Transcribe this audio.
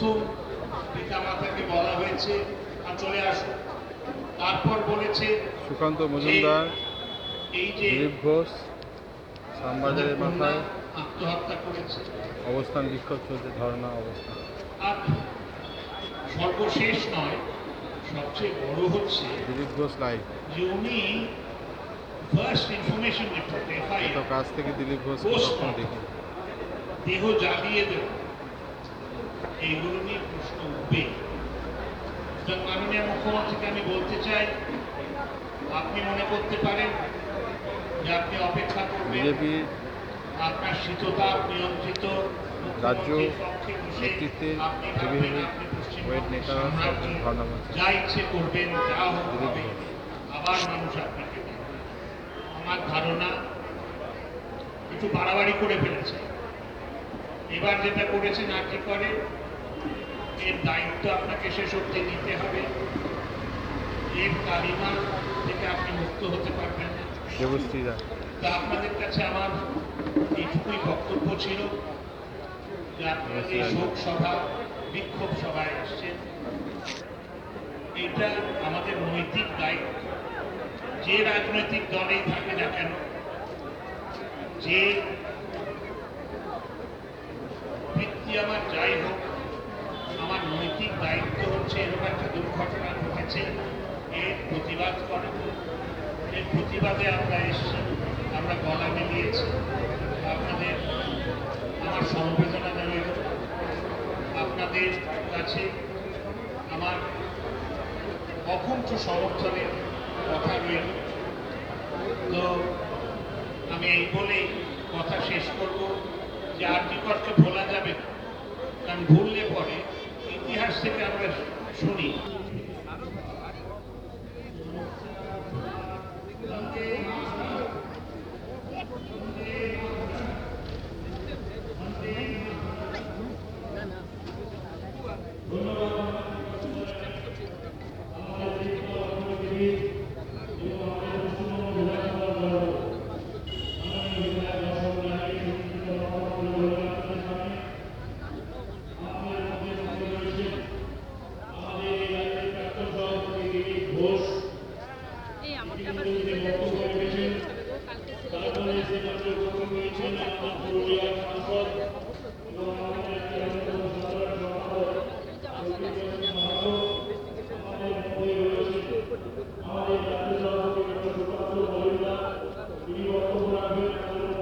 প্রথম পিতামাতাকে বলা হয়েছে আর চলে আসো তারপর বলেছে সুকান্ত মজুমদার এই যে দিলীপ ঘোষ শ্যামবাজারের মাথায় আত্মহত্যা করেছে। অবস্থান বিক্ষোভ চলছে ধর্ণা অবস্থান। আর সর্বশেষ নয় সবচেয়ে বড় হচ্ছে দিলীপ ঘোষ লাইভ যে উনি ফার্স্ট ইনফরমেশন রিপোর্ট এফআইআর কাছ থেকে দিলীপ ঘোষ দেখি। দেহ জ্বালিয়ে দেব এইগুলো নিয়ে প্রশ্ন উঠবে মাননীয় মুখ্যমন্ত্রীকে আমি বলতে চাই আপনি মনে করতে পারেন যে আপনি অপেক্ষা করবেন আপনার শীততাপ নিয়ন্ত্রিত রাজ্য নেতৃত্বে ওয়েট যা ইচ্ছে করবেন যা হবে। আবার মানুষ আপনাকে আমার ধারণা একটু বাড়াবাড়ি করে ফেলেছে। এবার যেটা করেছে না কি করে এর দায়িত্ব আপনাকে শেষ অব্দি নিতে হবে। এর কালিমা থেকে আপনি মুক্ত হতে পারবেন তা আপনাদের কাছে আমার এইটুকুই বক্তব্য ছিল। যে আপনারা এই শোক সভা বিক্ষোভ সভায় আসছেন এটা আমাদের নৈতিক দায়িত্ব। যে রাজনৈতিক দলেই থাকে না কেন যে বৃত্তি আমার যাই হোক আমার নৈতিক দায়িত্ব হচ্ছে এরকম একটা দুর্ঘটনা ঘটেছে। এর প্রতিবাদ করা। এর প্রতিবাদে আমরা এসেছি, আমরা গলা মিলিয়েছি। আপনাদের আমার সমবেদনা রইল আপনাদের কাছে আমার অকুণ্ঠ সমর্থনের কথা রইল। তো আমি এই বলেই কথা শেষ করব যে আর বিকটকে ভোলা যাবে না। কারণ ভুললে পরে ইতিহাস থেকে আমরা আমাদের জাতীয় সভাপতি ডক্টর সুকান্ত মজুমদার তিনি বক্তব্য রাখবেন